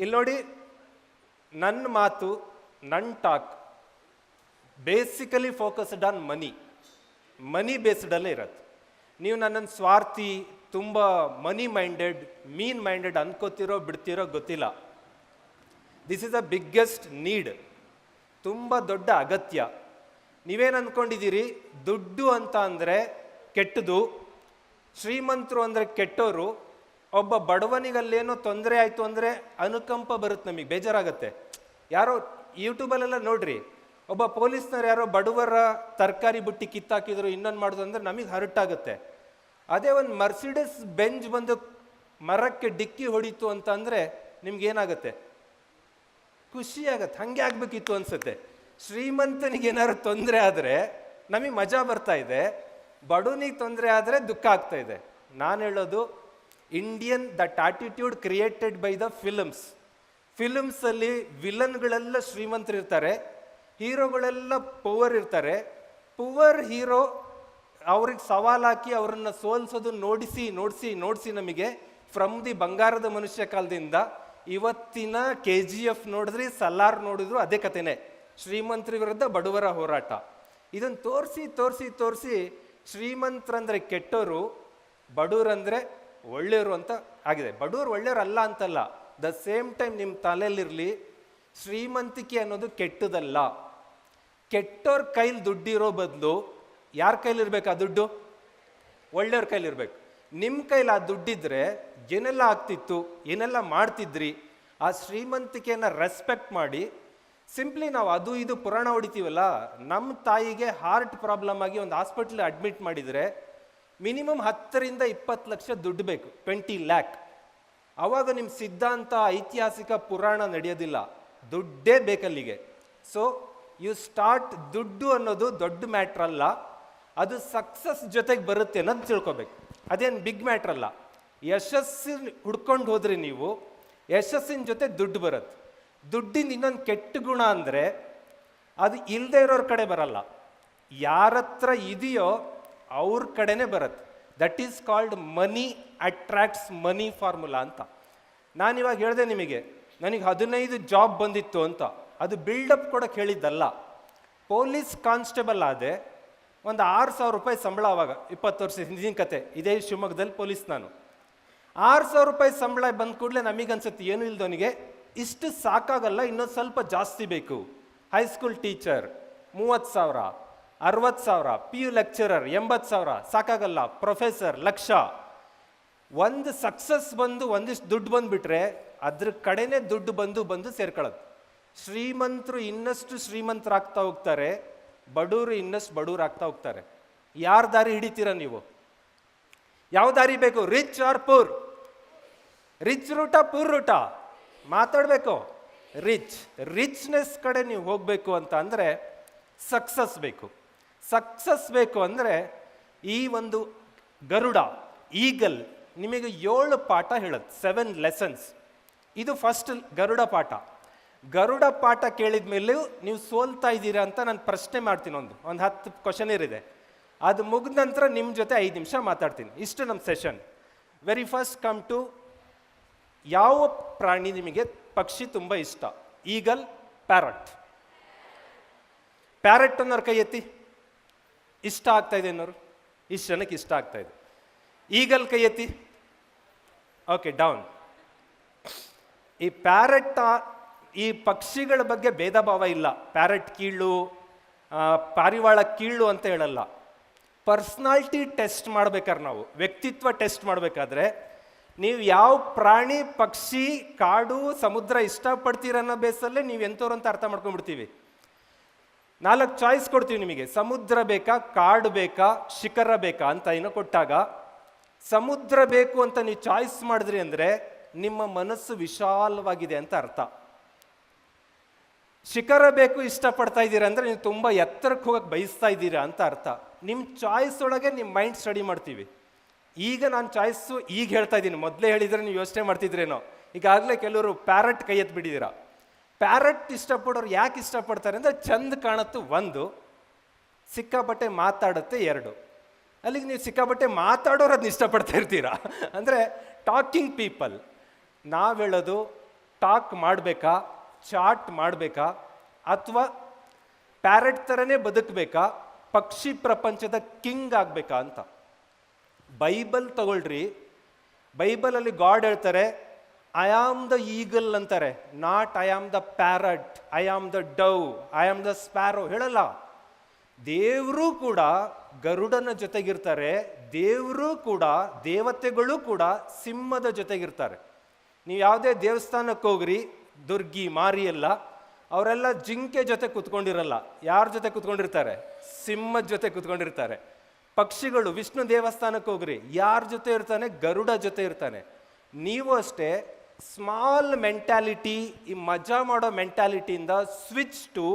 ಇಲ್ಲಿ ನೋಡಿ ನನ್ನ ಮಾತು ನನ್ನ talk basically focused on money money ಬೇಸ್ಡಲ್ಲೇ ಇರತ್ತೆ. ನೀವು ನನ್ನನ್ನು ಸ್ವಾರ್ಥಿ, ತುಂಬ ಮನಿ ಮೈಂಡೆಡ್ ಮೀನ್ ಮೈಂಡೆಡ್ ಅನ್ಕೋತಿರೋ, ಬಿಡ್ತಿರೋ ಗೊತ್ತಿಲ್ಲ. This is a biggest need ತುಂಬ ದೊಡ್ಡ ಅಗತ್ಯ. ನೀವೇನು ಅಂದ್ಕೊಂಡಿದ್ದೀರಿ ದುಡ್ಡು ಅಂತ ಅಂದರೆ ಕೆಟ್ಟದು ಶ್ರೀಮಂತರು ಅಂದರೆ ಕೆಟ್ಟೋರು. ಒಬ್ಬ ಬಡವನಿಗಲ್ಲೇನೋ ತೊಂದರೆ ಆಯಿತು ಅಂದರೆ ಅನುಕಂಪ ಬರುತ್ತೆ ನಮಗೆ, ಬೇಜಾರಾಗತ್ತೆ. ಯಾರೋ ಯೂಟ್ಯೂಬಲ್ಲೆಲ್ಲ ನೋಡ್ರಿ, ಒಬ್ಬ ಪೊಲೀಸ್ನವ್ರು ಯಾರೋ ಬಡವರ ತರಕಾರಿ ಬುಟ್ಟಿ ಕಿತ್ತಾಕಿದ್ರು, ಇನ್ನೊಂದು ಮಾಡೋದು ಅಂದರೆ ನಮಗೆ ಹರಟಾಗುತ್ತೆ ಅದೇ ಒಂದು ಮರ್ಸಿಡಸ್ ಬೆಂಜ್ ಬಂದು ಮರಕ್ಕೆ ಡಿಕ್ಕಿ ಹೊಡಿತು ಅಂತ ಅಂದರೆ ನಿಮ್ಗೇನಾಗುತ್ತೆ? ಖುಷಿ ಆಗತ್ತೆ ಹಂಗೆ ಆಗಬೇಕಿತ್ತು ಅನ್ಸುತ್ತೆ. ಶ್ರೀಮಂತನಿಗೆ ಏನಾದ್ರು ತೊಂದರೆ ಆದರೆ ನಮಗೆ ಮಜಾ ಬರ್ತಾ ಇದೆ ಬಡವನಿಗೆ ತೊಂದರೆ ಆದರೆ ದುಃಖ ಆಗ್ತಾ ಇದೆ. ನಾನು ಹೇಳೋದು Indian that attitude created by the films ಫಿಲಮ್ಸಲ್ಲಿ ವಿಲನ್ಗಳೆಲ್ಲ ಶ್ರೀಮಂತರಿರ್ತಾರೆ, ಹೀರೋಗಳೆಲ್ಲ ಪವರ್ ಇರ್ತಾರೆ. ಪವರ್ ಹೀರೋ ಅವ್ರಿಗೆ ಸವಾಲ್ ಹಾಕಿ ಅವ್ರನ್ನ ಸೋಲಿಸೋದು ನೋಡಿಸಿ ನೋಡಿಸಿ ನೋಡಿಸಿ ನಮಗೆ ಫ್ರಮ್ ದಿ ಬಂಗಾರದ ಮನುಷ್ಯ ಕಾಲದಿಂದ. ಇವತ್ತಿನ ಕೆ ಜಿ ಎಫ್ ನೋಡಿದ್ರಿ ಸಲಾರ್ ನೋಡಿದ್ರು ಅದೇ ಕಥೆನೇ ಶ್ರೀಮಂತರ ವಿರುದ್ಧ ಬಡವರ ಹೋರಾಟ. ಇದನ್ನು ತೋರಿಸಿ ತೋರಿಸಿ ತೋರಿಸಿ ಶ್ರೀಮಂತರಂದ್ರೆ ಕೆಟ್ಟವರು ಬಡವರಂದ್ರೆ ಒಳ್ಳೆಯವರು ಅಂತ ಆಗಿದೆ. ಬಡವರು ಒಳ್ಳೆಯವರು ಅಲ್ಲ ಅಂತಲ್ಲ. ದ ಸೇಮ್ ಟೈಮ್ ನಿಮ್ಮ ತಲೆಯಲ್ಲಿರಲಿ, ಶ್ರೀಮಂತಿಕೆ ಅನ್ನೋದು ಕೆಟ್ಟದಲ್ಲ. ಕೆಟ್ಟೋರ್ ಕೈಲಿ ದುಡ್ಡಿರೋ ಬದಲು ಯಾರ ಕೈಲಿರ್ಬೇಕು ಆ ದುಡ್ಡು? ಒಳ್ಳೆಯವ್ರ ಕೈಲಿರ್ಬೇಕು. ನಿಮ್ಮ ಕೈಲಿ ಆ ದುಡ್ಡಿದ್ರೆ ಏನೆಲ್ಲ ಆಗ್ತಿತ್ತು, ಏನೆಲ್ಲ ಮಾಡ್ತಿದ್ರಿ, ಆ ಶ್ರೀಮಂತಿಕೆಯನ್ನ ರೆಸ್ಪೆಕ್ಟ್ ಮಾಡಿ ಸಿಂಪ್ಲಿ ನಾವು ಅದು ಇದು ಪುರಾಣ ಹೊಡಿತೀವಲ್ಲ ನಮ್ಮ ತಾಯಿಗೆ ಹಾರ್ಟ್ ಪ್ರಾಬ್ಲಮ್ ಆಗಿ ಒಂದು ಹಾಸ್ಪಿಟ್ಲ್ ಅಡ್ಮಿಟ್ ಮಾಡಿದರೆ ಮಿನಿಮಮ್ ಹತ್ತರಿಂದ ಇಪ್ಪತ್ತು ಲಕ್ಷ ದುಡ್ಡು ಬೇಕು ಟ್ವೆಂಟಿ ಲ್ಯಾಕ್ ಅವಾಗ ನಿಮ್ಮ ಸಿದ್ಧಾಂತ, ಐತಿಹಾಸಿಕ ಪುರಾಣ ನಡೆಯೋದಿಲ್ಲ. ದುಡ್ಡೇ ಬೇಕಲ್ಲಿಗೆ. ಸೊ ಯು ಸ್ಟಾರ್ಟ್ ದುಡ್ಡು ಅನ್ನೋದು ದೊಡ್ಡ ಮ್ಯಾಟ್ರ್ ಅಲ್ಲ. ಅದು ಸಕ್ಸಸ್ ಜೊತೆಗೆ ಬರುತ್ತೆ ಅನ್ನೋದು ತಿಳ್ಕೊಬೇಕು. ಅದೇನು ಬಿಗ್ ಮ್ಯಾಟ್ರ್ ಅಲ್ಲ. ಯಶಸ್ಸಿನ ಹುಡ್ಕೊಂಡು ಹೋದ್ರಿ ನೀವು, ಯಶಸ್ಸಿನ ಜೊತೆ ದುಡ್ಡು ಬರುತ್ತೆ. ದುಡ್ಡಿನ ಇನ್ನೊಂದು ಕೆಟ್ಟ ಗುಣ ಅಂದರೆ, ಅದು ಇಲ್ಲದೆ ಇರೋರ ಕಡೆ ಬರಲ್ಲ. ಯಾರತ್ರ ಇದೆಯೋ ಅವ್ರ ಕಡೆನೇ ಬರುತ್ತೆ. That is called money attracts money formula ಅಂತ. ನಾನು ಇವಾಗ ಹೇಳಿದೆ ನಿಮಗೆ, ನನಗೆ ಹದಿನೈದು ಜಾಬ್ ಬಂದಿತ್ತು ಅಂತ. ಅದು ಬಿಲ್ಡಪ್ ಕೊಡೋಕೆ ಹೇಳಿದ್ದಲ್ಲ. ಪೊಲೀಸ್ ಕಾನ್ಸ್ಟೇಬಲ್ ಆದೆ, ಒಂದು ಆರು ಸಾವಿರ ರೂಪಾಯಿ ಸಂಬಳ ಅವಾಗ, ಇಪ್ಪತ್ತು ವರ್ಷ ಹಿಂದಿನ ಕತೆ. ಇದೇ ಶಿವಮೊಗ್ಗದಲ್ಲಿ ಪೊಲೀಸ್ ನಾನು. ಆರು ಸಾವಿರ ರೂಪಾಯಿ ಸಂಬಳ ಬಂದ ಕೂಡಲೇ ನಮಗನ್ಸುತ್ತೆ, ಏನು ಇಲ್ದವನಿಗೆ ಇಷ್ಟು ಸಾಕಾಗಲ್ಲ, ಇನ್ನೊಂದು ಸ್ವಲ್ಪ ಜಾಸ್ತಿ ಬೇಕು. ಹೈಸ್ಕೂಲ್ ಟೀಚರ್ ಮೂವತ್ತು ಸಾವಿರ. ಅರವತ್ತು ಸಾವಿರ, ಪಿ ಯು ಲೆಕ್ಚರರ್ ಎಂಬತ್ತು ಸಾವಿರ, ಸಾಕಾಗಲ್ಲ. ಪ್ರೊಫೆಸರ್ ಲಕ್ಷ. ಒಂದು ಸಕ್ಸಸ್ ಬಂದು ಒಂದಿಷ್ಟು ದುಡ್ಡು ಬಂದುಬಿಟ್ರೆ ಅದ್ರ ಕಡೆನೇ ದುಡ್ಡು ಬಂದು ಬಂದು ಸೇರ್ಕೊಳ್ಳೋದು. ಶ್ರೀಮಂತರು ಇನ್ನಷ್ಟು ಶ್ರೀಮಂತರಾಗ್ತಾ ಹೋಗ್ತಾರೆ, ಬಡವರು ಇನ್ನಷ್ಟು ಬಡವರು ಆಗ್ತಾ ಹೋಗ್ತಾರೆ. ಯಾರ ದಾರಿ ಹಿಡಿತೀರ ನೀವು? ಯಾವ ದಾರಿ ಬೇಕು? Rich or poor? Rich ರೂಟ, poor ರೂಟ? ಮಾತಾಡಬೇಕು. ರಿಚ್, ರಿಚ್ನೆಸ್ ಕಡೆ ನೀವು ಹೋಗಬೇಕು ಅಂತ ಅಂದರೆ ಸಕ್ಸಸ್ ಬೇಕು. ಸಕ್ಸಸ್ ಬೇಕು ಅಂದರೆ ಈ ಒಂದು ಗರುಡ ಈಗಲ್ ನಿಮಗೆ ಏಳು ಪಾಠ ಹೇಳುತ್ತೆ ಸೆವೆನ್ ಲೆಸನ್ಸ್ ಇದು ಫಸ್ಟ್ ಗರುಡ ಪಾಠ. ಗರುಡ ಪಾಠ ಕೇಳಿದ ಮೇಲೂ ನೀವು ಸೋಲ್ತಾ ಇದ್ದೀರಾ ಅಂತ ನಾನು ಪ್ರಶ್ನೆ ಮಾಡ್ತೀನಿ ಒಂದು ಒಂದು ಹತ್ತು ಕ್ವಶನ್ ಇರಿದೆ ಅದು ಮುಗಿದ ನಂತರ ನಿಮ್ಮ ಜೊತೆ ಐದು ನಿಮಿಷ ಮಾತಾಡ್ತೀನಿ. ಇಷ್ಟು ನಮ್ಮ session very first come to ಯಾವ ಪ್ರಾಣಿ ನಿಮಗೆ ಪಕ್ಷಿ ತುಂಬ ಇಷ್ಟ? ಈಗಲ್ ಪ್ಯಾರಟ್ ಪ್ಯಾರಟ್ ಅನ್ನೋರ್ ಕೈ ಎತ್ತಿ ಇಷ್ಟ ಆಗ್ತಾ ಇದೆ ಅನ್ನೋರು? ಇಷ್ಟು ಜನಕ್ಕೆ ಇಷ್ಟ ಆಗ್ತಾ ಇದೆ. ಈಗಲ್ ಕೈ ಎತ್ತಿ. ಓಕೆ ಡೌನ್ ಈ ಪ್ಯಾರೆಟ್ ಈ ಪಕ್ಷಿಗಳ ಬಗ್ಗೆ ಭೇದ ಭಾವ ಇಲ್ಲ. ಪ್ಯಾರೆಟ್ ಕೀಳು ಪಾರಿವಾಳ ಕೀಳು ಅಂತ ಹೇಳಲ್ಲ. ಪರ್ಸ್ನಾಲ್ಟಿ ಟೆಸ್ಟ್ ಮಾಡ್ಬೇಕಾದ್ರೆ ನಾವು. ವ್ಯಕ್ತಿತ್ವ ಟೆಸ್ಟ್ ಮಾಡಬೇಕಾದ್ರೆ ನೀವು ಯಾವ ಪ್ರಾಣಿ, ಪಕ್ಷಿ, ಕಾಡು, ಸಮುದ್ರ ಇಷ್ಟಪಡ್ತೀರ ಅನ್ನೋ ಬೇಸಲ್ಲೇ ನೀವು ಎಂಥವ್ರು ಅಂತ ಅರ್ಥ ಮಾಡ್ಕೊಂಡ್ಬಿಡ್ತೀವಿ. ನಾಲ್ಕು ಚಾಯ್ಸ್ ಕೊಡ್ತೀವಿ ನಿಮಗೆ. ಸಮುದ್ರ ಬೇಕಾ, ಕಾಡು ಬೇಕಾ, ಶಿಖರ ಬೇಕಾ ಅಂತ ಏನೋ ಕೊಟ್ಟಾಗ, ಸಮುದ್ರ ಬೇಕು ಅಂತ ನೀವು ಚಾಯ್ಸ್ ಮಾಡಿದ್ರಿ ಅಂದರೆ ನಿಮ್ಮ ಮನಸ್ಸು ವಿಶಾಲವಾಗಿದೆ ಅಂತ ಅರ್ಥ. ಶಿಖರ ಬೇಕು ಇಷ್ಟಪಡ್ತಾ ಇದ್ದೀರಾ ಅಂದರೆ ನೀವು ತುಂಬ ಎತ್ತರಕ್ಕೆ ಹೋಗಕ್ಕೆ ಬಯಸ್ತಾ ಇದ್ದೀರಾ ಅಂತ ಅರ್ಥ. ನಿಮ್ಮ ಚಾಯ್ಸ್ ಒಳಗೆ ನಿಮ್ಮ ಮೈಂಡ್ ಸ್ಟಡಿ ಮಾಡ್ತೀವಿ. ಈಗ ನಾನು ಚಾಯ್ಸು ಈಗ ಹೇಳ್ತಾ ಇದ್ದೀನಿ. ಮೊದಲೇ ಹೇಳಿದರೆ ನೀವು ಯೋಚನೆ ಮಾಡ್ತಿದ್ರೇನೋ. ಈಗಾಗಲೇ ಕೆಲವರು ಪ್ಯಾರಟ್ ಕೈ ಎತ್ತಿ ಬಿಟ್ಟಿದ್ದೀರಾ. ಪ್ಯಾರಟ್ ಇಷ್ಟಪಡೋರು ಯಾಕೆ ಇಷ್ಟಪಡ್ತಾರೆ ಅಂದರೆ ಚಂದ ಕಾಣತ್ತು ಒಂದು, ಸಿಕ್ಕಾಪಟ್ಟೆ ಮಾತಾಡುತ್ತೆ ಎರಡು. ಅಲ್ಲಿಗೆ ನೀವು ಸಿಕ್ಕಾಪಟ್ಟೆ ಮಾತಾಡೋರು ಅದನ್ನ ಇಷ್ಟಪಡ್ತಾ ಇರ್ತೀರಾ? ಅಂದರೆ ಟಾಕಿಂಗ್ ಪೀಪಲ್ ನಾವು ಹೇಳೋದು ಟಾಕ್ ಮಾಡಬೇಕಾ ಚಾಟ್ ಮಾಡಬೇಕಾ, ಅಥವಾ ಪ್ಯಾರೆಟ್ ಥರನೇ ಬದುಕಬೇಕಾ, ಪಕ್ಷಿ ಪ್ರಪಂಚದ ಕಿಂಗ್ ಆಗಬೇಕಾ ಅಂತ. ಬೈಬಲ್ ತಗೊಳ್ರಿ. ಬೈಬಲಲ್ಲಿ ಗಾಡ್ ಹೇಳ್ತಾರೆ ಐ ಆಮ್ ದ ಈಗಲ್ ಅಂತಾರೆ. Not I am the parrot I am the dove I am the sparrow ಹೇಳಲ್ಲ. ದೇವರು ಕೂಡ ಗರುಡನ ಜೊತೆಗಿರ್ತಾರೆ. ದೇವರು ಕೂಡ, ದೇವತೆಗಳು ಕೂಡ ಸಿಂಹದ ಜೊತೆಗಿರ್ತಾರೆ. ನೀವು ಯಾವುದೇ ದೇವಸ್ಥಾನಕ್ಕೆ ಹೋಗ್ರಿ, ದುರ್ಗಿ, ಮಾರಿ ಅವರೆಲ್ಲ ಜಿಂಕೆ ಜೊತೆ ಕುತ್ಕೊಂಡಿರಲ್ಲ. ಯಾರ ಜೊತೆ ಕುತ್ಕೊಂಡಿರ್ತಾರೆ? ಸಿಂಹದ ಜೊತೆ ಕುತ್ಕೊಂಡಿರ್ತಾರೆ. ಪಕ್ಷಿಗಳು, ವಿಷ್ಣು ದೇವಸ್ಥಾನಕ್ಕೆ ಹೋಗ್ರಿ, ಯಾರ ಜೊತೆ ಇರ್ತಾನೆ? ಗರುಡ ಜೊತೆ ಇರ್ತಾನೆ. ನೀವು ಅಷ್ಟೇ ಸ್ಮಾಲ್ ಮೆಂಟ್ಯಾಲಿಟಿ ಈ ಮಜಾ ಮಾಡೋ ಮೆಂಟ್ಯಾಲಿಟಿಯಿಂದ switch to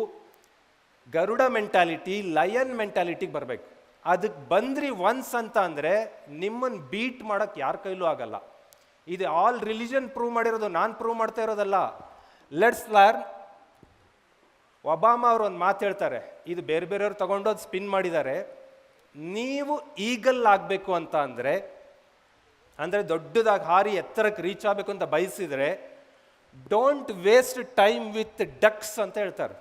Garuda mentality lion ಮೆಂಟ್ಯಾಲಿಟಿಗೆ ಬರಬೇಕು. ಅದಕ್ಕೆ ಬಂದ್ರಿ ಒನ್ಸ್ ಅಂತ ಅಂದರೆ ನಿಮ್ಮನ್ನು ಬೀಟ್ ಮಾಡೋಕ್ಕೆ ಯಾರ ಕೈಲೂ ಆಗಲ್ಲ. ಇದು ಆಲ್ ರಿಲಿಜನ್ ಪ್ರೂವ್ ಮಾಡಿರೋದು, ನಾನು ಪ್ರೂವ್ ಮಾಡ್ತಾ ಇರೋದಲ್ಲ. ಲೆಟ್ಸ್ ಲರ್ನ್ ಒಬಾಮಾ ಅವರು ಒಂದು ಮಾತು ಹೇಳ್ತಾರೆ, ಇದು ಬೇರೆ ಬೇರೆಯವ್ರು ತಗೊಂಡೋದು ಸ್ಪಿನ್ ಮಾಡಿದ್ದಾರೆ. ನೀವು ಈಗಲ್ ಆಗಬೇಕು ಅಂತ ಅಂದರೆ ಅಂದರೆ ದೊಡ್ಡದಾಗಿ ಹಾರಿ ಎತ್ತರಕ್ಕೆ ರೀಚ್ ಆಗಬೇಕು ಅಂತ ಬಯಸಿದರೆ don't waste time with ducks ಅಂತ ಹೇಳ್ತಾರೆ.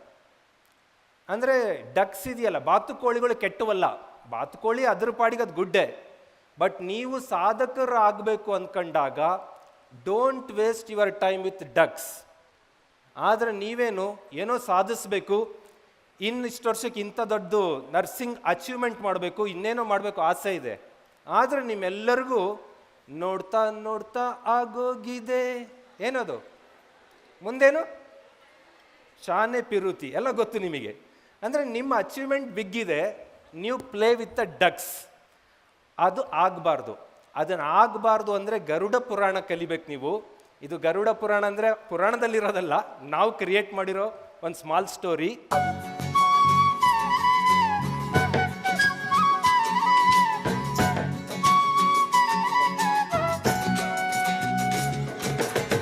ಅಂದರೆ ಡಕ್ಸ್ ಇದೆಯಲ್ಲ, ಬಾತುಕೋಳಿಗಳು ಕೆಟ್ಟವಲ್ಲ. ಬಾತುಕೋಳಿ ಅದ್ರ ಪಾಡಿಗೆ ಅದು ಗುಡ್ಡೆ. ಬಟ್ ನೀವು ಸಾಧಕರು ಆಗಬೇಕು ಅಂದ್ಕೊಂಡಾಗ don't waste your time with ducks ಆದರೆ ನೀವೇನು, ಏನೋ ಸಾಧಿಸಬೇಕು. ಇನ್ನಿಷ್ಟು ವರ್ಷಕ್ಕೆ ಇಂಥ ದೊಡ್ಡದು ನರ್ಸಿಂಗ್ ಅಚೀವ್ಮೆಂಟ್ ಮಾಡಬೇಕು, ಇನ್ನೇನೋ ಮಾಡಬೇಕು ಆಸೆ ಇದೆ. ಆದರೆ ನಿಮ್ಮೆಲ್ಲರಿಗೂ ನೋಡ್ತಾ ನೋಡ್ತಾ ಆಗೋಗಿದೆ. ಏನದು? ಮುಂದೇನು? ಶಾನೆ ಪಿರುತಿ. ಎಲ್ಲ ಗೊತ್ತು ನಿಮಗೆ. ಅಂದರೆ ನಿಮ್ಮ ಅಚೀವ್ಮೆಂಟ್ ಬಿಗ್ಗಿದೆ, ನೀವು ಪ್ಲೇ ವಿತ್ ದ ಡಕ್ಸ್ ಅದು ಆಗಬಾರ್ದು. ಅದನ್ನು ಆಗಬಾರ್ದು ಅಂದರೆ ಗರುಡ ಪುರಾಣ ಕಲಿಬೇಕು ನೀವು. ಇದು ಗರುಡ ಪುರಾಣ ಅಂದರೆ ಪುರಾಣದಲ್ಲಿರೋದಲ್ಲ, ನಾವು ಕ್ರಿಯೇಟ್ ಮಾಡಿರೋ ಒಂದು ಸ್ಮಾಲ್ ಸ್ಟೋರಿ